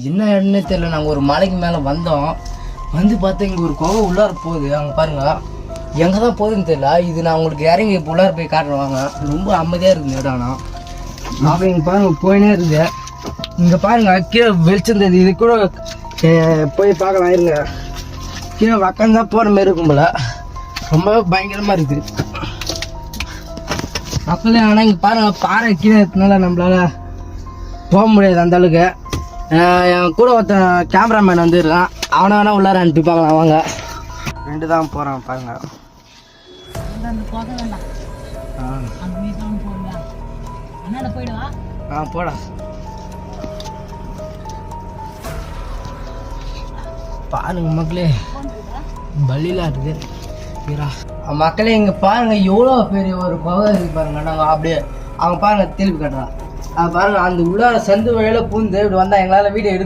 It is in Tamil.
என்ன இடம்னே தெரியல. நாங்கள் ஒரு மலைக்கு மேலே வந்தோம். வந்து பார்த்தா இங்கே ஒரு குகை உள்ளார போகுது. அங்கே பாருங்கள் எங்கே தான் போகுதுன்னு தெரியல. இது நான் உங்களுக்கு இறங்கி இப்போ உள்ளார போய் காட்டுறேன். ரொம்ப அமைதியாக இருக்குது இடம் ஆனால் அப்போ இங்கே பாருங்கள் போயினே இருக்குது இங்கே பாருங்கள் கீழே வெளிச்சம் தெரியுது. இது கூட போய் பார்க்கலாம் இருங்க. கீழே உக்காந்து தான் போகிற மாதிரி இருக்கும் ரொம்ப பயங்கரமாக இருக்குது. மக்களே ஆனால் இங்கே பாருங்கள் பாறை கீழே இருக்கனால நம்மளால் போக முடியாது அந்த அளவுக்கு. என் கூட ஒருத்தன் கேமராமேன் வந்துருக்கான் அவனை வேணா உள்ளார அனுப்பி பார்க்கலாம் வாங்க. ரெண்டு தான் போகிறான் பாருங்க ஆ. ஆ போடா. பாருங்க மக்களே பள்ளிலாம் இருக்கு. வீரா மக்களே இங்க பாருங்க எவ்வளோ பெரிய ஒரு பகுதி இருக்கு பாருங்க. நாங்கள் அப்படியே அவங்க பாருங்க திருப்பி கட்டுறான் பாருங்க அந்த உள்ளார சந்து வழியில பூந்து இப்படி வந்தா எங்களால வீடியோ எடுக்க